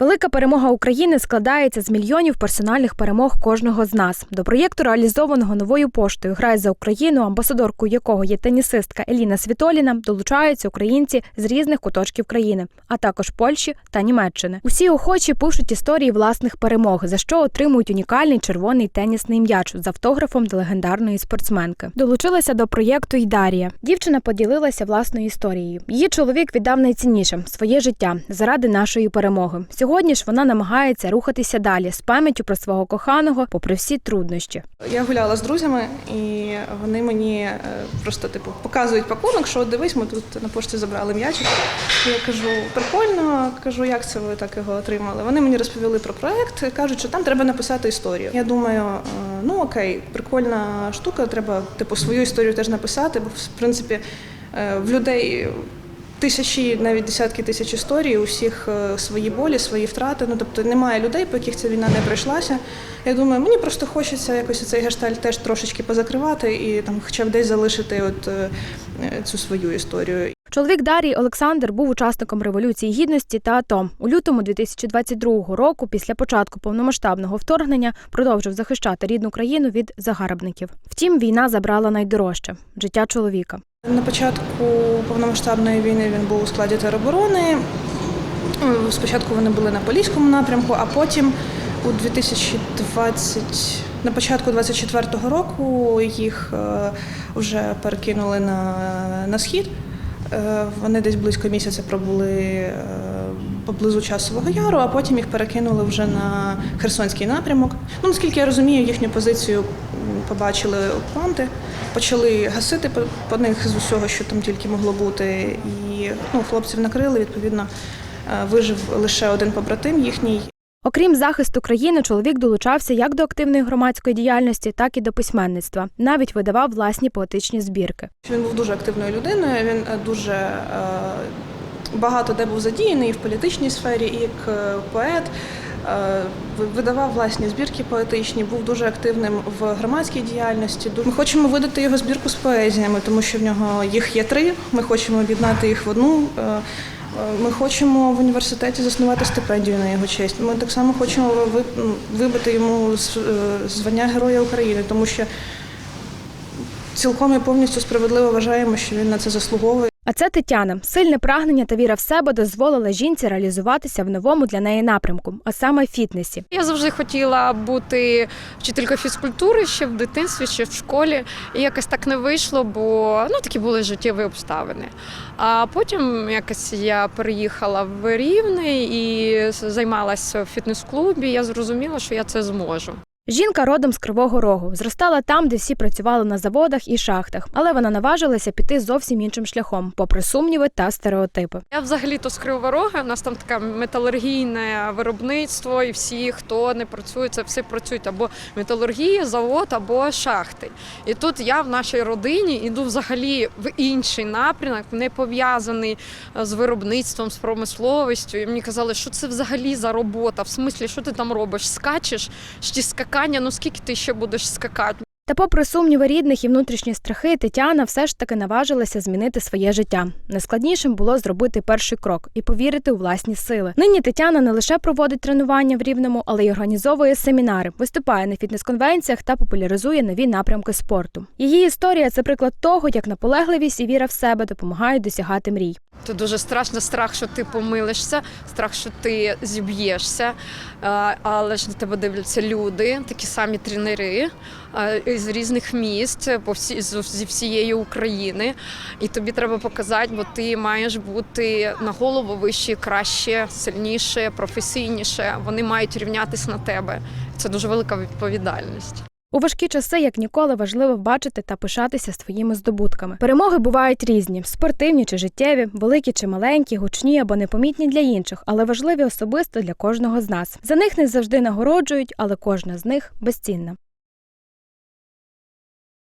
Велика перемога України складається з мільйонів персональних перемог кожного з нас. До проєкту, реалізованого новою поштою Грай за Україну, амбасадоркою якого є тенісистка Еліна Світоліна, долучаються українці з різних куточків країни, а також Польщі та Німеччини. Усі охочі пишуть історії власних перемог, за що отримують унікальний червоний тенісний м'яч з автографом до легендарної спортсменки. Долучилася до проєкту й Дарія. Дівчина поділилася власною історією. Її чоловік віддав найцінніше своє життя заради нашої перемоги. Сьогодні ж вона намагається рухатися далі з пам'яттю про свого коханого, попри всі труднощі. Я гуляла з друзями, і вони мені е, просто типу показують пакунок, що дивись, ми тут на пошті забрали м'ячик. Я кажу, прикольно, кажу, як це ви так його отримали. Вони мені розповіли про проект, кажуть, що там треба написати історію. Я думаю, е, ну окей, прикольна штука, треба типу свою історію теж написати, бо в принципі е, в людей. Тисячі, навіть десятки тисяч історій, у всіх е, свої болі, свої втрати. Ну тобто немає людей, по яких ця війна не пройшлася. Я думаю, мені просто хочеться якось цей гештальт теж трошечки позакривати і там, хоча б десь залишити от е, е, цю свою історію. Чоловік Дарії Олександр був учасником революції гідності та АТО. У лютому 2022 року, після початку повномасштабного вторгнення, продовжив захищати рідну країну від загарбників. Втім, війна забрала найдорожче життя чоловіка. На початку повномасштабної війни він був у складі тероборони. Спочатку вони були на Поліському напрямку, а потім у 2020, на початку 24-го року їх е, вже перекинули на, на схід. Е, Вони десь близько місяця пробули е, поблизу часового яру, а потім їх перекинули вже на Херсонський напрямок. Ну, наскільки я розумію, їхню позицію побачили окупанти, почали гасити по, них з усього, що там тільки могло бути. І ну, хлопців накрили, відповідно, е, вижив лише один побратим їхній. Окрім захисту країни, чоловік долучався як до активної громадської діяльності, так і до письменництва. Навіть видавав власні поетичні збірки. Він був дуже активною людиною. Він е, дуже е, багато де був задіяний і в політичній сфері, і як поет. Е, ви- Видавав власні збірки поетичні, був дуже активним в громадській діяльності. Ми хочемо видати його збірку з поезіями, тому що в нього їх є три. Ми хочемо об'єднати їх в одну. Е, е, Ми хочемо в університеті заснувати стипендію на його честь. Ми так само хочемо ви- вибити йому звання Героя України, тому що цілком і повністю справедливо вважаємо, що він на це заслуговує. А це Тетяна. Сильне прагнення та віра в себе дозволила жінці реалізуватися в новому для неї напрямку, а саме фітнесі. Я завжди хотіла бути вчителькою фізкультури ще в дитинстві, ще в школі. І якось так не вийшло, бо ну такі були життєві обставини. А потім якось я переїхала в Рівне і займалася в фітнес-клубі. Я зрозуміла, що я це зможу. Жінка родом з Кривого Рогу, зростала там, де всі працювали на заводах і шахтах, але вона наважилася піти зовсім іншим шляхом, попри сумніви та стереотипи. Я взагалі-то з Кривого Рога, у нас там таке металургійне виробництво, і всі, хто не працює, це всі працюють або металургія, завод, або шахти. І тут я в нашій родині іду взагалі в інший напрямок, не пов'язаний е, з виробництвом, з промисловістю. І мені казали, що це взагалі за робота, в смислі, що ти там робиш? Скачеш? Чи скакання? Ну скільки ти ще будеш скакати? Та, попри сумніви рідних і внутрішні страхи, Тетяна все ж таки наважилася змінити своє життя. Найскладнішим було зробити перший крок і повірити у власні сили. Нині Тетяна не лише проводить тренування в рівному, але й організовує семінари, виступає на фітнес-конвенціях та популяризує нові напрямки спорту. Її історія це приклад того, як наполегливість і віра в себе допомагають досягати мрій. Це дуже страшно, страх, що ти помилишся, страх, що ти зіб'єшся, Е, але ж на тебе дивляться люди, такі самі тренери е, з різних міст по всі зі всієї України. І тобі треба показати, бо ти маєш бути на голову вище, краще, сильніше, професійніше. Вони мають рівнятися на тебе. Це дуже велика відповідальність. У важкі часи, як ніколи, важливо бачити та пишатися своїми здобутками. Перемоги бувають різні: спортивні чи життєві, великі чи маленькі, гучні або непомітні для інших, але важливі особисто для кожного з нас. За них не завжди нагороджують, але кожна з них безцінна.